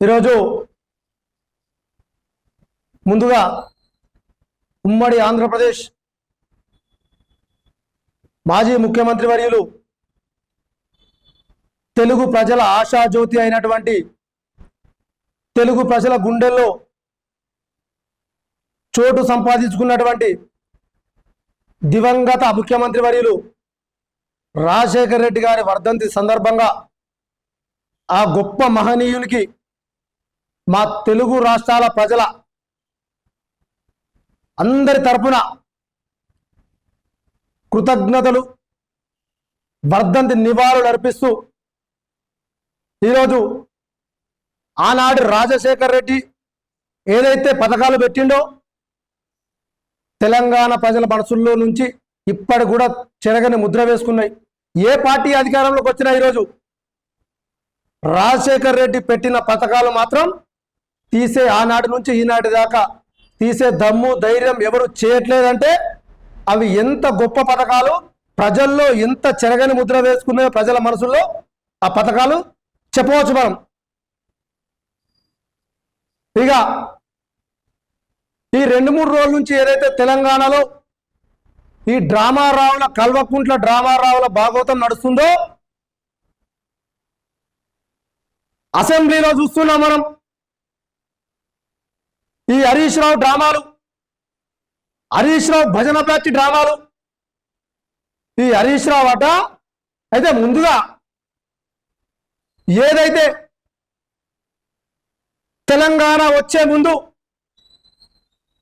ఈరోజు ముందుగా ఉమ్మడి ఆంధ్రప్రదేశ్ మాజీ ముఖ్యమంత్రి వర్యులు తెలుగు ప్రజల ఆశాజ్యోతి అయినటువంటి తెలుగు ప్రజల గుండెల్లో చోటు సంపాదించుకున్నటువంటి దివంగత ముఖ్యమంత్రి వర్యులు రాజశేఖర్ రెడ్డి గారి వర్ధంతి సందర్భంగా ఆ గొప్ప మహనీయునికి మా తెలుగు రాష్ట్రాల ప్రజల అందరి తరపున కృతజ్ఞతలు వర్ధంతి నివాళులు అర్పిస్తూ ఈరోజు ఆనాడు రాజశేఖర్ రెడ్డి ఏదైతే పథకాలు పెట్టిండో తెలంగాణ ప్రజల మనసుల్లో నుంచి ఇప్పటి కూడా చెరగని ముద్ర వేసుకున్నాయి. ఏ పార్టీ అధికారంలోకి వచ్చినా ఈరోజు రాజశేఖర్ రెడ్డి పెట్టిన పథకాలు మాత్రం తీసే ఆనాటి నుంచి ఈనాటి దాకా తీసే దమ్ము ధైర్యం ఎవరు చేయట్లేదంటే అవి ఎంత గొప్ప పథకాలు ప్రజల్లో ఎంత చెరగని ముద్ర వేసుకునే ప్రజల మనసుల్లో ఆ పథకాలు చెప్పవచ్చు మనం. ఇక ఈ రెండు మూడు రోజుల నుంచి ఏదైతే తెలంగాణలో ఈ డ్రామా రావుల కల్వకుంట్ల డ్రామా రావుల భాగవతం నడుస్తుందో అసెంబ్లీలో చూస్తున్నాం మనం. ఈ హరీష్ రావు డ్రామాలు హరీష్ రావు భజన బ్యాచ్ డ్రామాలు. ఈ హరీష్ రావు అట అయితే ముందుగా ఏదైతే తెలంగాణ వచ్చే ముందు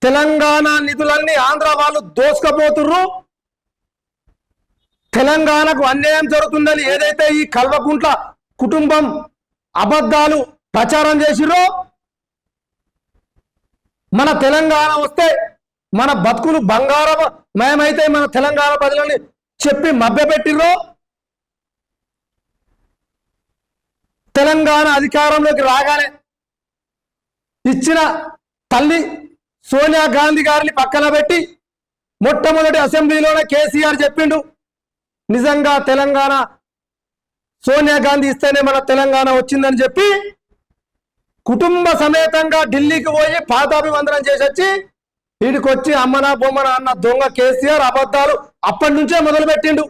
తెలంగాణ నిధులన్నీ ఆంధ్ర వాళ్ళు దోసుకపోతుర్రు. తెలంగాణకు అన్యాయం జరుగుతుందని ఏదైతే ఈ కల్వకుంట్ల కుటుంబం అబద్ధాలు ప్రచారం చేసిర్రో మన తెలంగాణ వస్తే మన బతుకులు బంగారం మయమైతే మన తెలంగాణ ప్రజలని చెప్పి మభ్యపెట్టిర్రో. తెలంగాణ అధికారంలోకి రాగానే ఇచ్చిన తల్లి సోనియా గాంధీ గారిని పక్కన పెట్టి మొట్టమొదటి అసెంబ్లీలోనే కేసీఆర్ చెప్పిండు నిజంగా తెలంగాణ సోనియా గాంధీ ఇస్తేనే మన తెలంగాణ వచ్చిందని చెప్పి కుటుంబ సమేతంగా ఢిల్లీకి పోయి పాదాభివందనం చేసి వచ్చి అమ్మన అమ్మనా బొమ్మన అన్న దొంగ కేసీఆర్ అబద్ధాలు అప్పటి నుంచే మొదలుపెట్టిండు.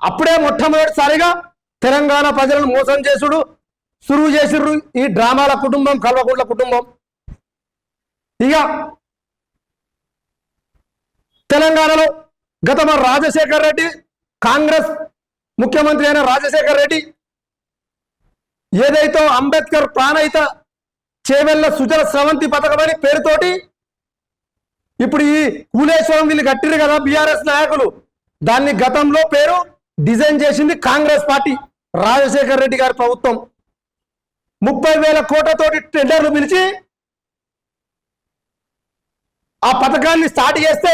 అప్పుడే మొట్టమొదటిసారిగా తెలంగాణ ప్రజలను మోసం చేసుడు సురువు చేసిర్రు ఈ డ్రామాల కుటుంబం కల్వకుంట్ల కుటుంబం. ఇక తెలంగాణలో గత రాజశేఖర్ రెడ్డి కాంగ్రెస్ ముఖ్యమంత్రి అయిన రాజశేఖర్ రెడ్డి ఏదైతే అంబేద్కర్ ప్రాణయిత చేవెళ్ళ సుజల స్రవంతి పథకం అని పేరుతోటి ఇప్పుడు ఈ కూలేశ్వరం వీళ్ళు కట్టిరు కదా బీఆర్ఎస్ నాయకులు. దాన్ని గతంలో పేరు డిజైన్ చేసింది కాంగ్రెస్ పార్టీ రాజశేఖర్ రెడ్డి గారి ప్రభుత్వం. ముప్పై వేల కోట్లతోటి టెండర్లు పిలిచి ఆ పథకాన్ని స్టార్ట్ చేస్తే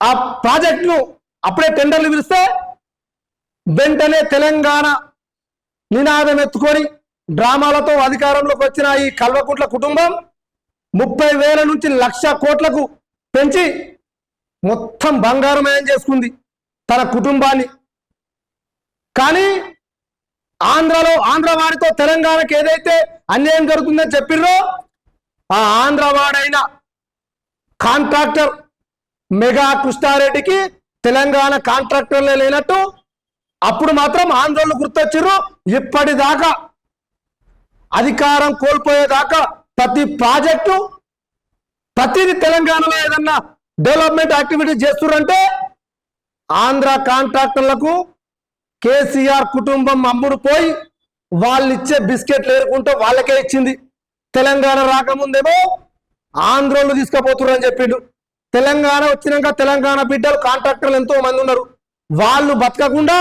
ఆ ప్రాజెక్టును అప్పుడే టెండర్లు పిలిస్తే వెంటనే తెలంగాణ నినాదం ఎత్తుకొని డ్రామాలతో అధికారంలోకి వచ్చిన ఈ కల్వకుట్ల కుటుంబం ముప్పై వేల నుంచి లక్ష కోట్లకు పెంచి మొత్తం బంగారమయం చేసుకుంది తన కుటుంబాన్ని. కానీ ఆంధ్రలో ఆంధ్ర వారితో తెలంగాణకు ఏదైతే అన్యాయం జరుగుతుందని చెప్పిర్రో ఆ ఆంధ్రవాడైన కాంట్రాక్టర్ మెగా కృష్ణారెడ్డికి తెలంగాణ కాంట్రాక్టర్లే లేనట్టు అప్పుడు మాత్రం ఆంధ్రోళ్ళు గుర్తొచ్చిర్రు. ఇప్పటిదాకా అధికారం కోల్పోయేదాకా ప్రతి ప్రాజెక్టు ప్రతిది తెలంగాణలో ఏదన్నా డెవలప్మెంట్ యాక్టివిటీ చేస్తుర్రంటే ఆంధ్ర కాంట్రాక్టర్లకు కేసీఆర్ కుటుంబం అమ్ముడు పోయి వాళ్ళు ఇచ్చే బిస్కెట్లు ఏరుకుంటూ వాళ్ళకే ఇచ్చింది. తెలంగాణ రాకముందేమో ఆంధ్రోళ్ళు తీసుకుపోతున్నారు అని చెప్పిండు. తెలంగాణ వచ్చినాక తెలంగాణ బిడ్డలు కాంట్రాక్టర్లు ఎంతో మంది ఉన్నారు. వాళ్ళు బతకకుండా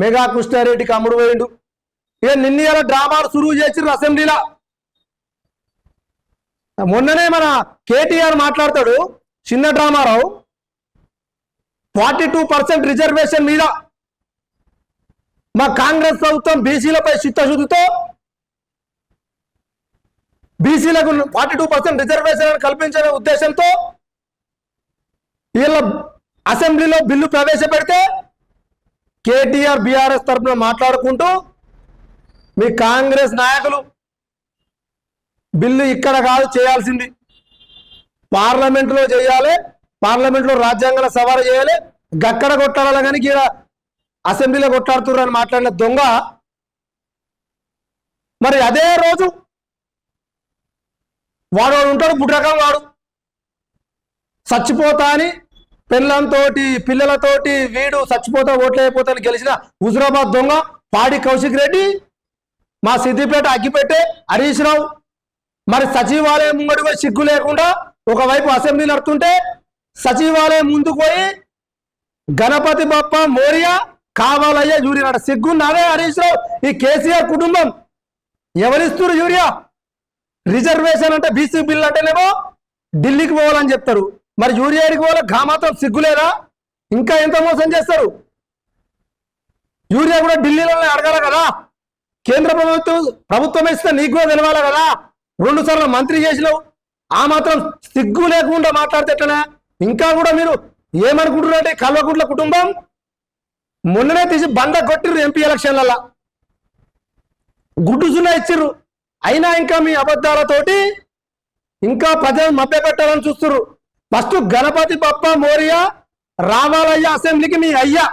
మెగా కృష్ణారెడ్డికి అమ్ముడు పోయిండు. ఇక నిన్న డ్రామాలు సురువు చేసిర్రు అసెంబ్లీలో. మొన్ననే మన కేటీఆర్ మాట్లాడతాడు చిన్న డ్రామారావు ఫార్టీ టూ పర్సెంట్ రిజర్వేషన్ మీద మా కాంగ్రెస్ ప్రభుత్వం బీసీలపై చిత్తశుద్ధితో బీసీలకు ఫార్టీ టూ పర్సెంట్ రిజర్వేషన్ కల్పించే ఉద్దేశంతో వీళ్ళ అసెంబ్లీలో బిల్లు ప్రవేశపెడితే కేటీఆర్ బీఆర్ఎస్ తరఫున మాట్లాడుకుంటూ మీ కాంగ్రెస్ నాయకులు బిల్లు ఇక్కడ కాదు చేయాల్సింది. పార్లమెంట్లో చేయాలి పార్లమెంట్లో రాజ్యాంగంలో సవాలు చేయాలి. గక్కడ కొట్టాలి కానీ ఇక్కడ అసెంబ్లీలో కొట్లాడుతున్నారు అని మాట్లాడిన దొంగ. మరి అదే రోజు వాడు వాడు ఉంటాడు బుడ్రకం వాడు. చచ్చిపోతా అని పెళ్ళంతోటి పిల్లలతోటి వీడు చచ్చిపోతా ఓట్లయిపోతాను గెలిచిన హుజురాబాద్ దొంగ పాడి కౌశిక్ రెడ్డి మా సిద్దిపేట అగ్గిపెట్టే హరీష్ రావు. మరి సచివాలయం ముంగడి పోయి సిగ్గు లేకుండా ఒకవైపు అసెంబ్లీ నడుతుంటే సచివాలయం ముందుకు పోయి గణపతి బప్ప మోరియా కావాలయ్యా యూరియా అట. సిగ్గు నాదే హరీష్ రావు. ఈ కేసీఆర్ కుటుంబం ఎవరిస్తున్నారు యూరియా? రిజర్వేషన్ అంటే బీసీ బిల్ అంటేనేమో ఢిల్లీకి పోవాలని చెప్తారు. మరి యూరియా పోవాలి ఘామాత్రం సిగ్గులేదా? ఇంకా ఎంత మోసం చేస్తారు? యూరియా కూడా ఢిల్లీలోనే అడగాల కదా. కేంద్ర ప్రభుత్వం ప్రభుత్వం ఇస్తే నీకు కూడా తెలవాలి కదా. రెండు సార్లు మంత్రి చేసినావు. ఆ మాత్రం సిగ్గు లేకుండా మాట్లాడితే ఇంకా కూడా మీరు ఏమనుకుంటున్నారంటే కల్వకుంట్ల కుటుంబం మొన్ననే తీసి బండ కొట్టిర్రు ఎంపీ ఎలక్షన్లలో గుడ్డు సున్నా ఇచ్చిర్రు. అయినా ఇంకా మీ అబద్ధాలతోటి ఇంకా ప్రజలను మభ్యపెట్టాలని చూస్తున్నారు ఫస్ట్ గణపతి బప్ప మోరియా రావాలయ్య అసెంబ్లీకి మీ అయ్యా.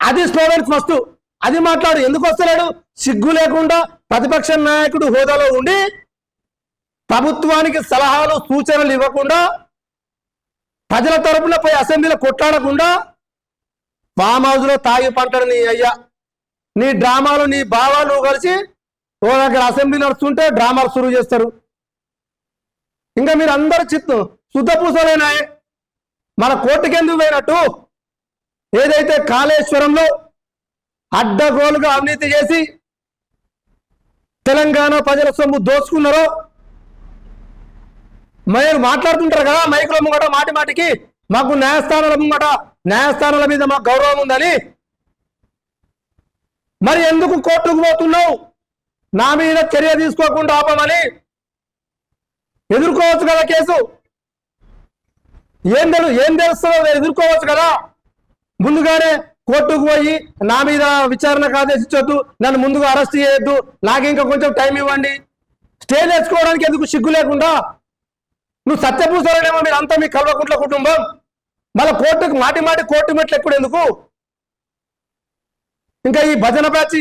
అది స్లోగన్స్ ఫస్ట్. అది మాట్లాడు. ఎందుకు వస్తలేడు? సిగ్గు లేకుండా ప్రతిపక్ష నాయకుడు హోదాలో ఉండి ప్రభుత్వానికి సలహాలు సూచనలు ఇవ్వకుండా ప్రజల తరపున పోయి అసెంబ్లీలో కొట్లాడకుండా ఫామ్ హౌస్లో తాగి పంటడు నీ అయ్యా. నీ డ్రామాలు నీ భావాలు కలిసి ఓ దగ్గర అసెంబ్లీ నడుస్తుంటే డ్రామాలు సురువు చేస్తారు. ఇంకా మీరు అందరు చిత్తు శుద్ధపూసలేనాయే. మన కోర్టుకెందుకు పోయినట్టు? ఏదైతే కాళేశ్వరంలో అడ్డగోలుగా అవినీతి చేసి తెలంగాణ ప్రజల సొమ్ము దోచుకున్నారో మీరు మాట్లాడుతుంటారు కదా మైకుల ముంగట మాటి మాటికి. మాకు న్యాయస్థానాల ముంగట న్యాయస్థానాల మీద మాకు గౌరవం ఉందని. మరి ఎందుకు కోర్టుకు పోతున్నావు? నా మీద చర్య తీసుకోకుండా ఆపమని. ఎదుర్కోవచ్చు కదా కేసు. ఏం తెలు ఏం తెలుస్తుందో ఎదుర్కోవచ్చు కదా. ముందుగానే కోర్టుకు పోయి నా మీద విచారణకు ఆదేశించొద్దు నన్ను ముందుగా అరెస్ట్ చేయొద్దు నాకు ఇంకా కొంచెం టైం ఇవ్వండి. స్టే తెచ్చుకోవడానికి ఎందుకు సిగ్గు లేకుండా? నువ్వు సత్యపూసారనేమో మీరు అంతా మీ కల్వకుంట్ల కుటుంబం. మళ్ళీ కోర్టుకు మాటి మాటి కోర్టు మెట్లు ఎప్పుడు ఎందుకు? ఇంకా ఈ భజన బ్యాచ్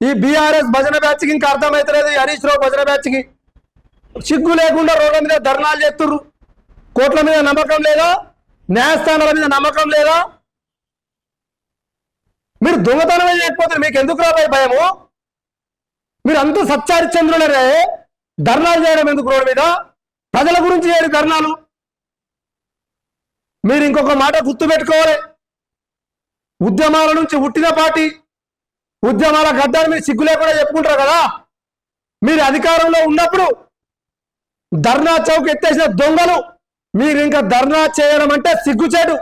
ఈ బీఆర్ఎస్ భజన బ్యాచ్కి ఇంకా అర్థమవుతలేదు హరీష్ రావు భజన బ్యాచ్కి. సిగ్గు లేకుండా రోడ్ల మీద ధర్నాలు చేస్తుర్రు. కోట్ల మీద నమ్మకం లేదా? న్యాయస్థానాల మీద నమ్మకం లేదా? మీరు దొంగతనమే లేకపోతే మీకు ఎందుకు రాబోయే భయము? మీరు అంతా సత్యారిచంద్రులరే ధర్నాలు చేయడం ఎందుకు రోడ్డు మీద? ప్రజల గురించి చేయడం ధర్నాలు. మీరు ఇంకొక మాట గుర్తుపెట్టుకోవాలి. ఉద్యమాల నుంచి పుట్టిన పార్టీ ఉద్యమాల గడ్డాన్ని మీరు సిగ్గు లేకుండా చెప్పుకుంటారు కదా? మీరు అధికారంలో ఉన్నప్పుడు ధర్నా చౌక్ ఎత్తేసిన దొంగలు మీరు ఇంకా ధర్నా చేయడం అంటే సిగ్గుచేటు.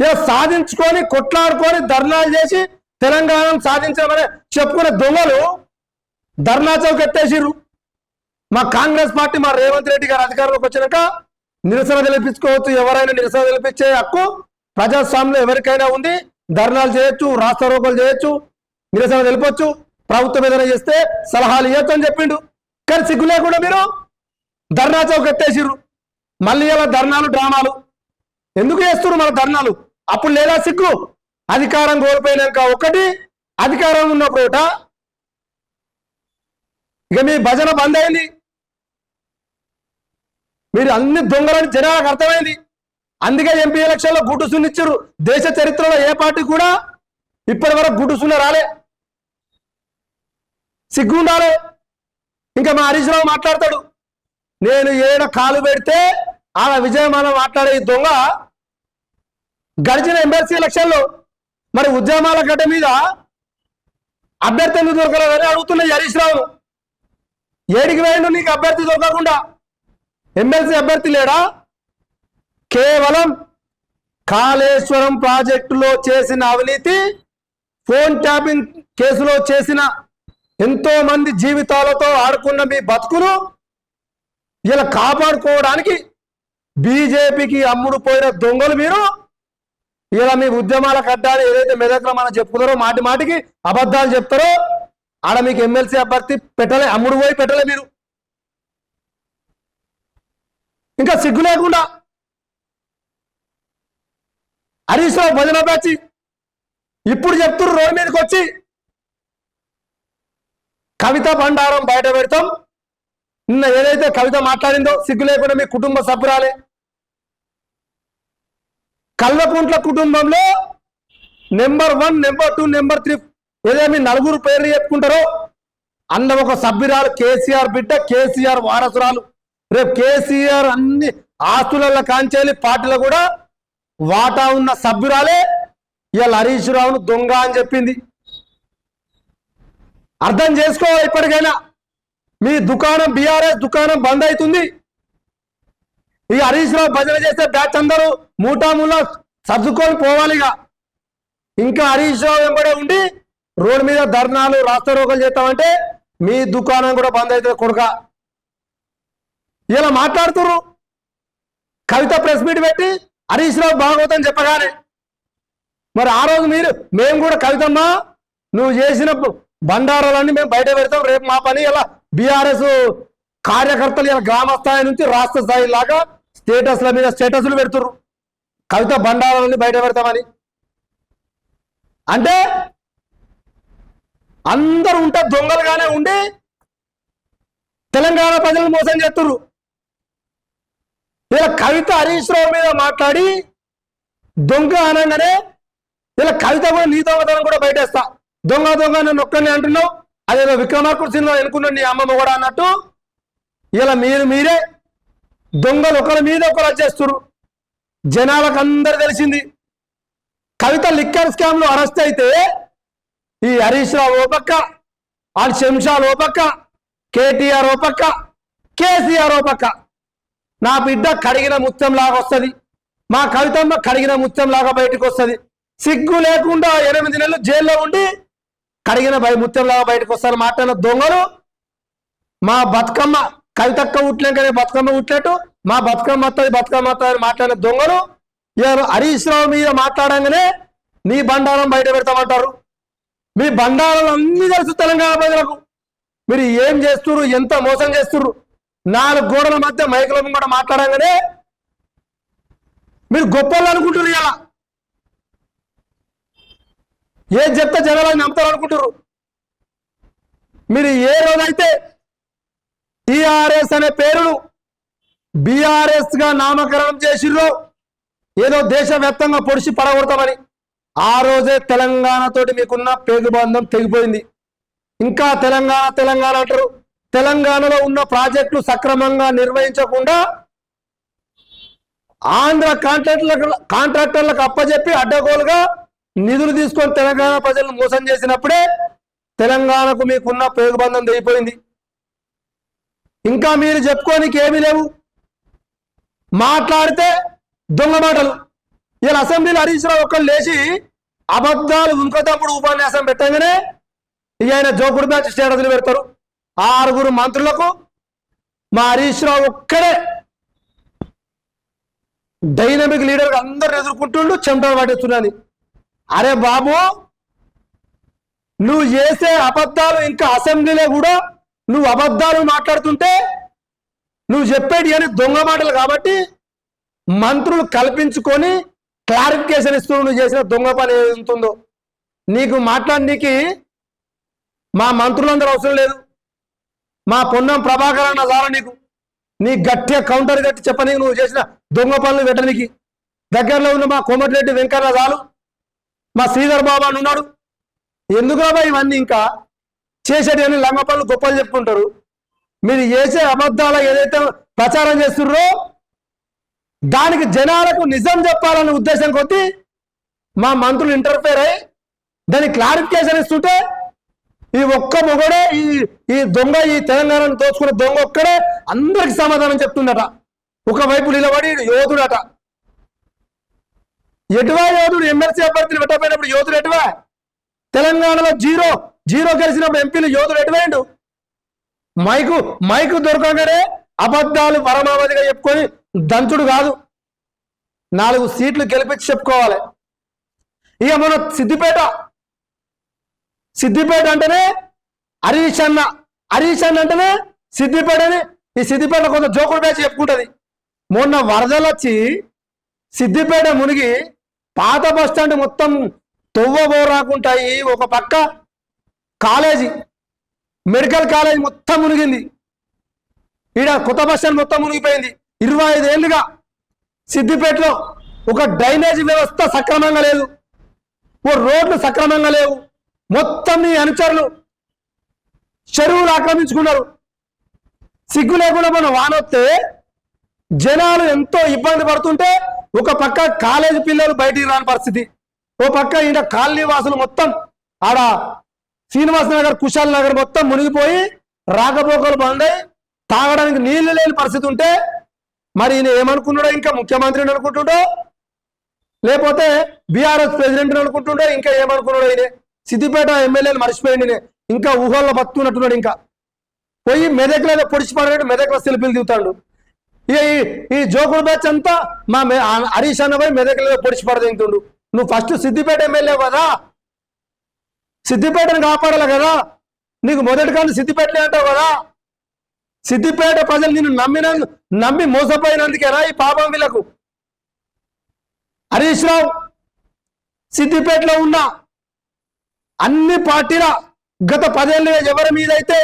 ఇక సాధించుకొని కొట్లాడుకొని ధర్నాలు చేసి తెలంగాణను సాధించమని చెప్పుకునే దొంగలు ధర్నా చౌక్ ఎత్తేసిర్రు. మా కాంగ్రెస్ పార్టీ మా రేవంత్ రెడ్డి గారు అధికారంలోకి వచ్చినాక నిరసన తెలిపించుకోవచ్చు ఎవరైనా నిరసన తెలిపించే హక్కు ప్రజాస్వామ్యంలో ఎవరికైనా ఉంది. ధర్నాలు చేయొచ్చు రాస్తారోకలు చేయొచ్చు నిరసన తెలిపొచ్చు ప్రభుత్వం ఏదైనా చేస్తే సలహాలు ఇవ్వచ్చు అని చెప్పిండు. కానీ సిగ్గు లేకుండా మీరు ధర్నా చౌక్ ఎత్తేసిర్రు. మళ్ళీ ఇలా ధర్నాలు డ్రామాలు. ఎందుకు చేస్తున్నారు మన ధర్నాలు? అప్పుడు లేదా సిగ్గు? అధికారం కోల్పోయినాక ఒకటి అధికారం ఉన్నప్పుడు ఒకట. ఇక మీ భజన బంద్ అయింది. మీరు అన్ని దొంగలని జనాలకు అర్థమైంది. అందుకే ఎంపీ ఎలక్షన్లో గుడ్డు సున్నిచ్చారు దేశ చరిత్రలో ఏ పార్టీ కూడా ఇప్పటి వరకు గుడ్డు సున్న రాలే. సిగ్గు ఉండాలి ఇంకా మా హరీష్ రావు మాట్లాడతాడు. నేను ఏడ కాలు పెడితే ఆడ విజయమాల మాట్లాడే ఈ దొంగ గడిచిన ఎంబెల్సీ ఎలక్షన్లో మరి ఉద్యమాల గడ్డ మీద అభ్యర్థి ఎందుకు దొరకలేదని అడుగుతున్న హరీష్ రావు. ఏడికి వేయండు నీకు అభ్యర్థి దొరకకుండా? ఎమ్మెల్సీ అభ్యర్థి లేడా? కేవలం కాళేశ్వరం ప్రాజెక్టులో చేసిన అవినీతి ఫోన్ ట్యాపింగ్ కేసులో చేసిన ఎంతో మంది జీవితాలతో ఆడుకున్న మీ బతుకును ఇలా కాపాడుకోవడానికి బీజేపీకి అమ్ముడు పోయిన దొంగలు మీరు ఇలా మీ ఉద్యమాల కట్టాలి ఏదైతే మెదక్లో మనం చెప్పుకున్నారో మాటి మాటికి అబద్ధాలు చెప్తారో ఆడ మీకు ఎమ్మెల్సీ అభ్యర్థి పెట్టలే అమ్ముడు పోయి పెట్టలే మీరు. ఇంకా సిగ్గు లేకుండా హరీష్ రావు భజన బ్యాచి ఇప్పుడు చెప్తున్నారు రోడ్డు మీదకి వచ్చి. కవిత బండారం బయట పెడతాం. నిన్న ఏదైతే కవిత మాట్లాడిందో సిగ్గు లేకుండా మీ కుటుంబ సభ్యురాలే. కల్వకుంట్ల కుటుంబంలో number one number two number three ఏదైతే మీ నలుగురు పేర్లు చెప్పుకుంటారో అన్న ఒక సభ్యురాలు కేసీఆర్ బిడ్డ కేసీఆర్ వారసురాలు. రేపు కేసీఆర్ అన్ని ఆస్తులలో కాంచేలి పార్టీలో కూడా వాటా ఉన్న సభ్యురాలే. ఇవాళ హరీష్ రావును దొంగ అని చెప్పింది. అర్థం చేసుకోవాలి ఇప్పటికైనా. మీ దుకాణం బీఆర్ఎస్ దుకాణం బంద్ అవుతుంది ఈ హరీష్ రావు భజన చేస్తే బ్యాచ్ అందరూ మూటాములా సర్దుకొని పోవాలి ఇక. ఇంకా హరీష్ రావు వెంబడే ఉండి రోడ్డు మీద ధర్నాలు రాస్తా చేస్తామంటే మీ దుకాణం కూడా బంద్ అవుతుంది కొడుక. ఇలా మాట్లాడుతుర్రు. కవిత ప్రెస్ మీట్ పెట్టి హరీష్ రావు భాగవతం చెప్పగానే. మరి ఆ రోజు మీరు మేము కూడా కవితమ్మా నువ్వు చేసిన బండారాలన్నీ మేము బయట పెడతాం రేపు మా పని ఇలా బీఆర్ఎస్ కార్యకర్తలు ఇలా గ్రామ స్థాయి నుంచి రాష్ట్ర స్థాయి లాగా స్టేటస్ల మీద స్టేటస్లు పెడుతున్నారు కవిత బండారాలని బయట పెడతామని. అంటే అందరూ ఉంటే దొంగలుగానే ఉండి తెలంగాణ ప్రజలు మోసం చేస్తున్నారు ఇలా కవిత హరీష్ రావు మీద మాట్లాడి దొంగ అనగానే ఇలా కవిత కూడా నీ దొంగతనం కూడా బయటేస్తా. దొంగ దొంగ నన్ను ఒక్కరిని అంటున్నావు. అదేదో విక్రమార్కుడు సినిమా ఎన్నుకున్నాడు నీ అమ్మమ్మ కూడా అన్నట్టు? ఇలా మీరు మీరే దొంగలు ఒకరి మీద ఒకరు వచ్చేస్తున్నారు జనాలకు అందరు తెలిసింది. కవిత లిక్కర్ స్కామ్లో అరెస్ట్ అయితే ఈ హరీష్ రావు ఓ పక్క వాళ్ళ శంషాలు ఓ పక్క కేటీఆర్ ఓ పక్క కేసీఆర్ ఓ పక్క నా బిడ్డ కడిగిన ముత్యం లాగా వస్తుంది. మా కవితమ్మ కడిగిన ముత్యం లాగా బయటకు వస్తుంది. సిగ్గు లేకుండా ఎనిమిది నెలలు జైల్లో ఉండి కడిగిన భయ ముత్యంలాగా బయటకు వస్తారు. మాట్లాడిన దొంగలు మా బతుకమ్మ కవితక్క ఉట్లేకనే బతుకమ్మ ఉట్లేట్టు మా బతుకమ్మ వస్తుంది బతుకమ్మ వస్తుంది అని మాట్లాడిన దొంగలు ఇవాళ హరీష్ రావు మీద మాట్లాడంగానే నీ బండారం బయట పెడతామంటారు. మీ బండారాలు అన్ని తెలుసు తెలంగాణ ప్రజలకు. మీరు ఏం చేస్తున్నారు ఎంత మోసం చేస్తున్నారు నాలుగు గోడల మధ్య మైకుల కూడా మాట్లాడంగానే మీరు గొప్పలు అనుకుంటున్నారు ఇలా ఏం చెప్తే జనాలు నమ్ముతారు అనుకుంటారు మీరు ఏ రోజైతే టిఆర్ఎస్ అనే పేరును బీఆర్ఎస్గా నామకరణం చేసిర్రో ఏదో దేశవ్యాప్తంగా పొడిచి పడగొడతామని ఆ రోజే తెలంగాణతోటి మీకున్న పేగుబంధం తెగిపోయింది. ఇంకా తెలంగాణ తెలంగాణ అంటారు. తెలంగాణలో ఉన్న ప్రాజెక్టులు సక్రమంగా నిర్వహించకుండా ఆంధ్ర కాంట్రాక్టర్లకు కాంట్రాక్టర్లకు అప్పచెప్పి అడ్డగోలుగా నిధులు తీసుకొని తెలంగాణ ప్రజలను మోసం చేసినప్పుడే తెలంగాణకు మీకున్న పేగుబంధం దిగిపోయింది ఇంకా మీరు చెప్పుకోనికి ఏమీ లేవు. మాట్లాడితే దొంగ మాటలు. ఇలా అసెంబ్లీలో హరీష్ రావు ఒక్కరు లేచి అబద్ధాలు ఇంకొకప్పుడు ఉపన్యాసం పెట్టగానే ఇక ఆయన జోకుడు మ్యాచ్ స్టేటస్లు పెడతారు. ఆరుగురు మంత్రులకు మా హరీష్ రావు ఒక్కడే డైనమిక్ లీడర్ అందరు ఎదుర్కొంటుండు చెమటలు పట్టిస్తున్నాను అరే బాబు నువ్వు చేసే అబద్ధాలు ఇంకా అసెంబ్లీలో కూడా నువ్వు అబద్ధాలు మాట్లాడుతుంటే నువ్వు చెప్పేటి అని దొంగ మాటలు కాబట్టి మంత్రులు కల్పించుకొని క్లారిఫికేషన్ ఇస్తూ నువ్వు చేసిన దొంగ పని ఏది ఉంటుందో. నీకు మాట్లాడడానికి మా మంత్రులందరూ అవసరం లేదు. మా పొన్నం ప్రభాకర్ అన్న ద్వారా నీకు నీ గట్టిగా కౌంటర్ గట్టి చెప్పనీకి నువ్వు చేసిన దొంగ పనులు పెట్టనీకి. దగ్గరలో ఉన్న మా కోమటిరెడ్డి వెంకన్న చాలు మా శ్రీధర్ బాబు అని ఉన్నాడు. ఎందుకు రాబా ఇవన్నీ ఇంకా? చేసేటి అని లంగ పనులు గొప్పలు చెప్పుకుంటారు. మీరు చేసే అబద్ధాల ఏదైతే ప్రచారం చేస్తున్నారో దానికి జనాలకు నిజం చెప్పాలనే ఉద్దేశం కొద్దీ మా మంత్రులు ఇంటర్ఫేర్ అయ్యి దానికి క్లారిఫికేషన్ ఇస్తుంటే ఈ ఒక్క మొగడే ఈ ఈ దొంగ ఈ తెలంగాణను దోచుకున్న దొంగ ఒక్కడే అందరికి సమాధానం చెప్తుందట. ఒకవైపు నిలబడి యోధుడట. ఎటువా యోధుడు ఎమ్మెల్సీ అభ్యర్థులు పెట్టబోయినప్పుడు యోధుడు ఎటువా? తెలంగాణలో జీరో జీరో గెలిచినప్పుడు ఎంపీలు యోధుడు ఎటువైండు? మైకు మైకు దొరకగానే అబద్ధాలు పరమావధిగా చెప్పుకొని దంచుడు కాదు. నాలుగు సీట్లు గెలిపించి చెప్పుకోవాలి. ఇక మన సిద్దిపేట సిద్దిపేట అంటేనే హరీష్ అన్న హరీష్ అన్న అంటేనే సిద్దిపేటని ఈ సిద్దిపేట కొంత జోకుడు బ్యాచ్ చెప్పుకుంటది. మొన్న వరదలు వచ్చి సిద్దిపేట మునిగి పాత బస్ స్టాండ్ మొత్తం తొవ్వ రాకుంటాయి ఒక పక్క కాలేజీ మెడికల్ కాలేజ్ మొత్తం మునిగింది. ఈడ కొత్త బస్ స్టాండ్ మొత్తం మునిగిపోయింది. ఇరవై ఐదేళ్ళుగా సిద్దిపేటలో ఒక డ్రైనేజీ వ్యవస్థ సక్రమంగా లేదు. ఓ రోడ్లు సక్రమంగా లేవు. మొత్తం నీ అనుచరులు చెరువులు ఆక్రమించుకున్నారు. సిగ్గు లేకుండా మన వానొస్తే జనాలు ఎంతో ఇబ్బంది పడుతుంటే ఒక పక్క కాలేజీ పిల్లలు బయటికి రాని పరిస్థితి. ఓ పక్క ఈయన కాలనీ వాసులు మొత్తం ఆడ శ్రీనివాస నగర్ కుశాల్ నగర్ మొత్తం మునిగిపోయి రాకపోకలు బందై తాగడానికి నీళ్ళు లేని పరిస్థితి ఉంటే మరి ఈయన ఏమనుకున్నాడో ఇంకా ముఖ్యమంత్రిని అనుకుంటుండో లేకపోతే బీఆర్ఎస్ ప్రెసిడెంట్ అనుకుంటుండో ఇంకా ఏమనుకున్నాడో ఈయన. సిద్దిపేట ఎమ్మెల్యేలు మర్చిపోయింది ఇంకా ఊహల్లో బతున్నట్టున్నాడు ఇంకా. పోయి మెదక్లో పొడిచి పడినట్టు మెదక్లో సెల్ఫీలు దిగుతాడు. ఇక ఈ ఈ జోకుడు బ్యాచ్ అంతా మా హరీష్ అన్న పోయి పొడిచి పడదింటుండు నువ్వు ఫస్ట్ సిద్దిపేట ఎమ్మెల్యే కదా? సిద్దిపేటను కాపాడాలి కదా? నీకు మొదటి కానీ సిద్దిపేటలే అంటావు కదా? సిద్దిపేట ప్రజలు నిన్ను నమ్మిన నమ్మి మోసపోయినందుకేనా ఈ పాపం వీళ్ళకు? హరీష్ రావు సిద్దిపేటలో ఉన్న అన్ని పార్టీల గత పదేళ్ళుగా ఎవరి మీదైతే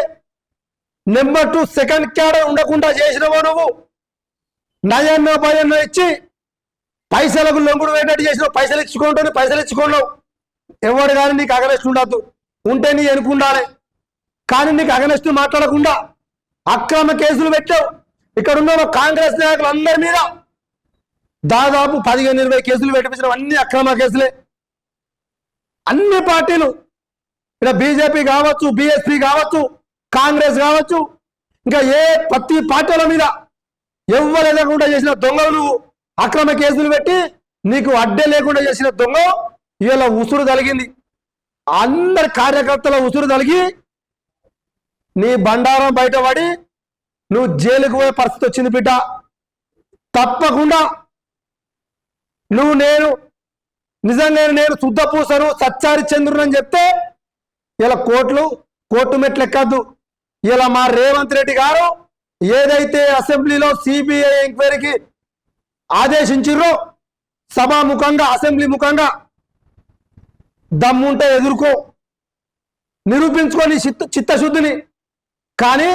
నెంబర్ టూ సెకండ్ క్యాడర్ ఉండకుండా చేసినవో నువ్వు? నయన్నో భయన్నో ఇచ్చి పైసలకు లొంగుడు వేటట్టు చేసినావు పైసలు ఇచ్చుకుంటూ పైసలు ఇచ్చుకున్నావు. ఎవడు కానీ నీకు అగనెస్ట్ ఉండద్దు. ఉంటే నీ ఎనుకుండాలి కానీ నీకు అగనెస్ట్ మాట్లాడకుండా అక్రమ కేసులు పెట్టావు. ఇక్కడ ఉన్న కాంగ్రెస్ నాయకులు అందరి మీద దాదాపు పదిహేను ఇరవై కేసులు పెట్టించిన అన్ని అక్రమ కేసులే. అన్ని పార్టీలు. ఇక్కడ బీజేపీ కావచ్చు బీఎస్పీ కావచ్చు కాంగ్రెస్ కావచ్చు ఇంకా ఏ ప్రతి పార్టీల మీద ఎవ్వరు లేకుండా చేసిన దొంగలు నువ్వు అక్రమ కేసులు పెట్టి నీకు అడ్డే లేకుండా చేసిన దొంగ ఇలా ఉసురు తలిగింది. అందరి కార్యకర్తల ఉసురు తలిగి నీ బండారం బయటపడి నువ్వు జైలుకు పోయే పరిస్థితి వచ్చింది బిడ్డ. తప్పకుండా నువ్వు నేను నిజంగా నేను శుద్ధ పూసను సచ్చారి చంద్రుని అని చెప్తే ఇలా కోట్లు కోర్టు మెట్లు ఎక్కద్దు. ఇలా మా రేవంత్ రెడ్డి గారు ఏదైతే అసెంబ్లీలో సిబిఐ ఎంక్వైరీకి ఆదేశించిర్రో సభాముఖంగా అసెంబ్లీ ముఖంగా దమ్ముంటే ఎదుర్కో నిరూపించుకొని చిత్త చిత్తశుద్ధిని. కానీ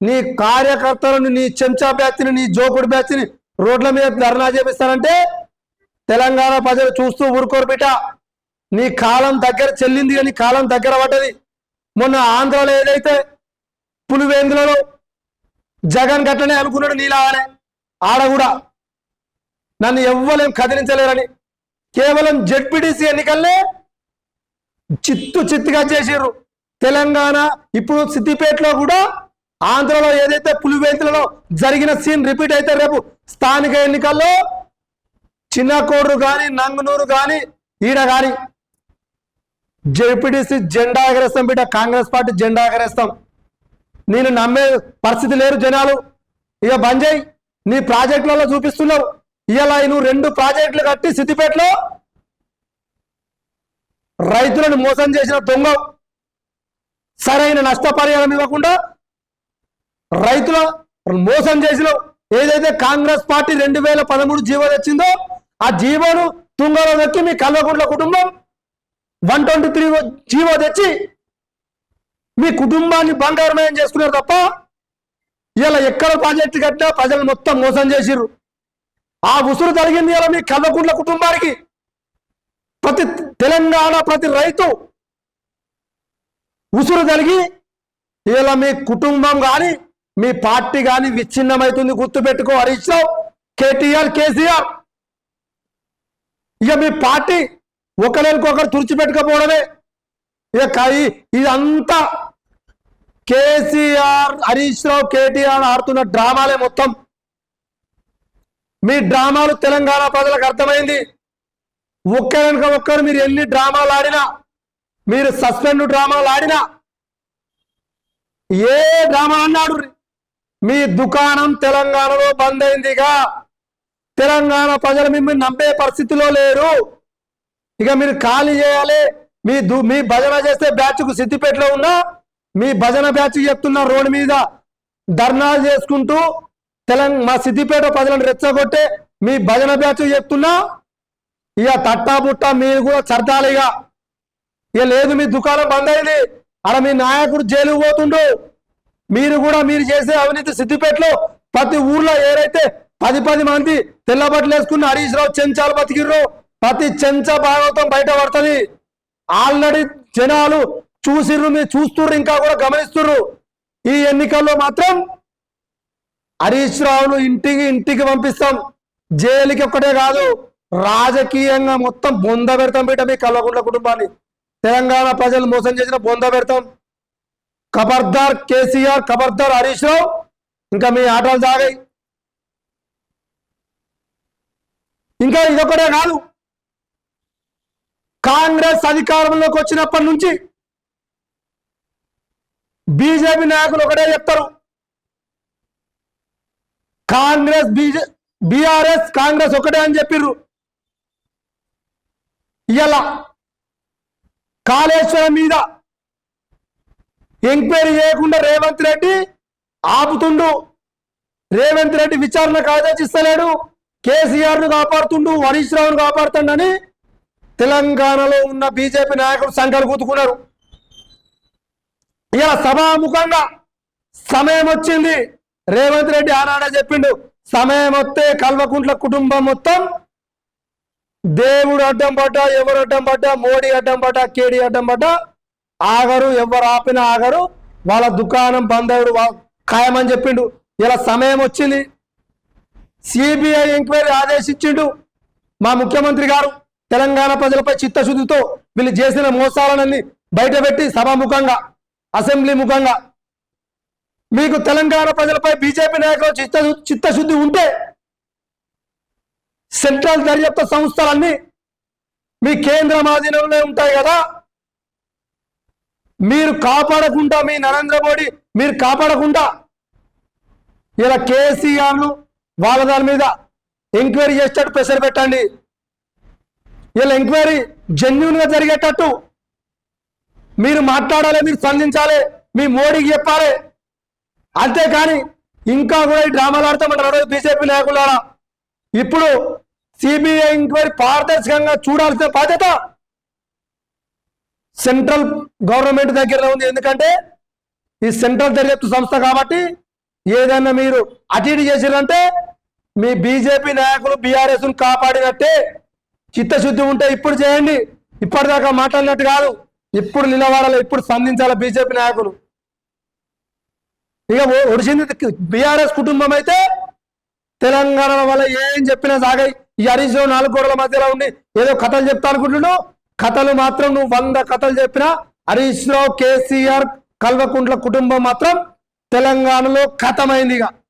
నీ కార్యకర్తలను నీ చెంచా బ్యాచ్ని నీ జోకుడు బ్యాచ్ని రోడ్ల మీద ధర్నా చేపిస్తానంటే తెలంగాణ ప్రజలు చూస్తూ ఊరుకోరు బిట నీ కాలం దగ్గర చెల్లింది అని కాలం దగ్గర పడ్డది. మొన్న ఆంధ్రలో ఏదైతే పులివేందులలో జగన్ గట్లనే అనుకున్నాడు నీలాగానే. ఆడ కూడా. నన్ను ఎవ్వలేం కదిలించలేరని. కేవలం జడ్పీటీసీ ఎన్నికల్లే చిత్తు చిత్తుగా చేసిర్రు. తెలంగాణ ఇప్పుడు సిద్దిపేటలో కూడా ఆంధ్రలో ఏదైతే పులివేందులలో జరిగిన సీన్ రిపీట్ అయితే రేపు స్థానిక ఎన్నికల్లో చిన్నకోడు కానీ నంగనూరు కానీ ఈడ కానీ జెడ్పీటీసీ జెండా ఎగరేస్తాం బిడ్డ కాంగ్రెస్ పార్టీ జెండా ఎగరేస్తాం. నేను నమ్మే పరిస్థితి లేరు జనాలు. ఇక బంద్ చేయి నీ ప్రాజెక్టులలో చూపిస్తున్నావు. ఇలా నువ్వు రెండు ప్రాజెక్టులు కట్టి సిద్దిపేటలో రైతులను మోసం చేసిన దొంగ. సరైన నష్టపరిహారం ఇవ్వకుండా రైతుల మోసం చేసిన ఏదైతే కాంగ్రెస్ పార్టీ రెండు వేల పదమూడు జీవో తెచ్చిందో ఆ జీవోను తుంగలో దక్కి మీ కల్వకుంట్ల కుటుంబం వన్ ట్వంటీ త్రీ జీవో తెచ్చి మీ కుటుంబాన్ని బంగారమయం చేసుకున్నారు తప్ప ఇలా ఎక్కడ ప్రాజెక్టు కట్టినా ప్రజలు మొత్తం మోసం చేసిర్రు. ఆ ఉసురు జరిగింది ఇలా మీ కల్వకుంట్ల కుటుంబానికి. ప్రతి తెలంగాణ ప్రతి రైతు ఉసురు జరిగి ఇలా మీ కుటుంబం కానీ మీ పార్టీ కానీ విచ్ఛిన్నమవుతుంది గుర్తుపెట్టుకో హరీష్ రావు కేటీఆర్ కేసీఆర్. ఇక మీ పార్టీ ఒకరికొకరు తుడిచిపెట్టుకపోవడమే? ఇక కై- ఇదంతా కేసీఆర్ హరీష్ రావు కేటీఆర్ ఆడుతున్న డ్రామాలే మొత్తం. మీ డ్రామాలు తెలంగాణ ప్రజలకు అర్థమైంది. ఒక్కరనుక ఒక్కరు మీరు ఎన్ని డ్రామాలు ఆడినా మీరు సస్పెండ్ డ్రామాలు ఆడినా ఏ డ్రామా అన్నాడు మీ దుకాణం తెలంగాణలో బంద్ అయిందిగా తెలంగాణ ప్రజలు మిమ్మల్ని నమ్మే పరిస్థితిలో లేరు. ఇక మీరు ఖాళీ చేయాలి. మీ దు మీ భజన చేస్తే బ్యాచ్కు సిద్దిపేటలో ఉన్న మీ భజన బ్యాచ్ చెప్తున్న రోడ్డు మీద ధర్నాలు చేసుకుంటూ తెలంగాణ మా సిద్దిపేట ప్రజలను రెచ్చగొట్టే మీ భజన బ్యాచ్ చెప్తున్నా ఇక తట్టా బుట్టా మీరు కూడా చర్చాలి ఇక. ఇక లేదు మీ దుకాణం బంద్ అయింది. అక్కడ మీ నాయకుడు జైలుకు పోతుండు. మీరు కూడా మీరు చేసే అవినీతి సిద్దిపేటలో ప్రతి ఊర్లో ఏదైతే పది పది మంది తెల్లబట్టలు వేసుకున్న హరీష్ రావు చెంచాలు బతికిర్రు ప్రతి చెంచ భాగవతం బయట పడుతుంది. ఆల్రెడీ జనాలు చూసిర్రు మీరు చూస్తుర్రు ఇంకా కూడా గమనిస్తుర్రు. ఈ ఎన్నికల్లో మాత్రం హరీష్ రావును ఇంటికి ఇంటికి పంపిస్తాం. జైలుకి ఒక్కటే కాదు రాజకీయంగా మొత్తం బొంద పెడతాం బిడ్డ మీ కల్వకుంట్ల కుటుంబాన్ని. తెలంగాణ ప్రజలు మోసం చేసిన బొంద పెడతాం. ఖబర్దార్ కేసీఆర్ ఖబర్దార్ హరీష్ రావు ఇంకా మీ ఆటలు సాగాయి. ఇంకా ఇదొక్కటే కాదు కాంగ్రెస్ అధికారంలోకి వచ్చినప్పటి నుంచి బీజేపీ నాయకులు ఒకటే చెప్తారు. కాంగ్రెస్ బీజే బీఆర్ఎస్ కాంగ్రెస్ ఒకటే అని చెప్పిర్రు. ఇలా కాళేశ్వరం మీద ఎంక్వైరీ చేయకుండా రేవంత్ రెడ్డి ఆపుతుండు. రేవంత్ రెడ్డి విచారణకు ఆదేశిస్తలేడు. కేసీఆర్ను కాపాడుతుండు హరీష్ రావును కాపాడుతుండని తెలంగాణలో ఉన్న బీజేపీ నాయకులు సంఖ్యలు కూతుకున్నారు ఇలా సభాముఖంగా సమయం వచ్చింది. రేవంత్ రెడ్డి ఆనాడే చెప్పిండు సమయం వస్తే కల్వకుంట్ల కుటుంబం మొత్తం దేవుడు అడ్డం పడ్డా ఎవరు అడ్డం పడ్డా మోడీ అడ్డం పడ్డా కేడీ అడ్డం పడ్డా ఆగరు ఎవరు ఆపినా ఆగరు వాళ్ళ దుకాణం బందవుడు ఖాయమని చెప్పిండు. ఇలా సమయం వచ్చింది. సిబిఐ ఎంక్వైరీ ఆదేశించిండు మా ముఖ్యమంత్రి గారు. తెలంగాణ ప్రజలపై చిత్తశుద్ధితో వీళ్ళు చేసిన మోసాలన్నీ బయటపెట్టి సభాముఖంగా అసెంబ్లీ ముఖంగా. మీకు తెలంగాణ ప్రజలపై బీజేపీ నాయకులు చిత్త చిత్తశుద్ధి ఉంటే సెంట్రల్ దర్యాప్తు సంస్థలన్నీ మీ కేంద్ర ఆధీనంలో ఉంటాయి కదా. మీరు కాపాడకుండా మీ నరేంద్ర మోడీ మీరు కాపాడకుండా ఇలా కేసీఆర్ను వాళ్ళ దాని మీద ఎంక్వైరీ చేసేటట్టు ప్రెషర్ పెట్టండి. ఇలా ఎంక్వైరీ జెన్యున్గా జరిగేటట్టు. మీరు మాట్లాడాలి మీరు స్పందించాలి మీ మోడీకి చెప్పాలి. అంతేకాని ఇంకా కూడా ఈ డ్రామాలు ఆడతామంటారు బీజేపీ నాయకులారా? ఇప్పుడు సిబిఐ ఎంక్వైరీ పారదర్శకంగా చూడాల్సిన బాధ్యత సెంట్రల్ గవర్నమెంట్ దగ్గర ఉంది. ఎందుకంటే ఈ సెంట్రల్ దర్యాప్తు సంస్థ కాబట్టి ఏదైనా మీరు అటు ఇటు చేసిరంటే మీ బీజేపీ నాయకులు బీఆర్ఎస్ను కాపాడినట్టే చిత్తశుద్ధి ఉంటే ఇప్పుడు చేయండి. ఇప్పటిదాకా మాట్లాడినట్టు కాదు. ఇప్పుడు నిలబడాలి ఇప్పుడు స్పందించాలి బీజేపీ నాయకులు. ఇక ఓ- ఒడిసింది బీఆర్ఎస్ కుటుంబం అయితే తెలంగాణ వల్ల ఏం చెప్పినా సాగాయి ఈ హరీష్ రావు నాలుగు గోడల మధ్యలో ఉండి ఏదో కథలు చెప్తా అనుకుంటున్నావు. కథలు మాత్రం నువ్వు వంద కథలు చెప్పినా హరీష్ రావు కేసీఆర్ కల్వకుంట్ల కుటుంబం మాత్రం తెలంగాణలో కథమైంది ఇక.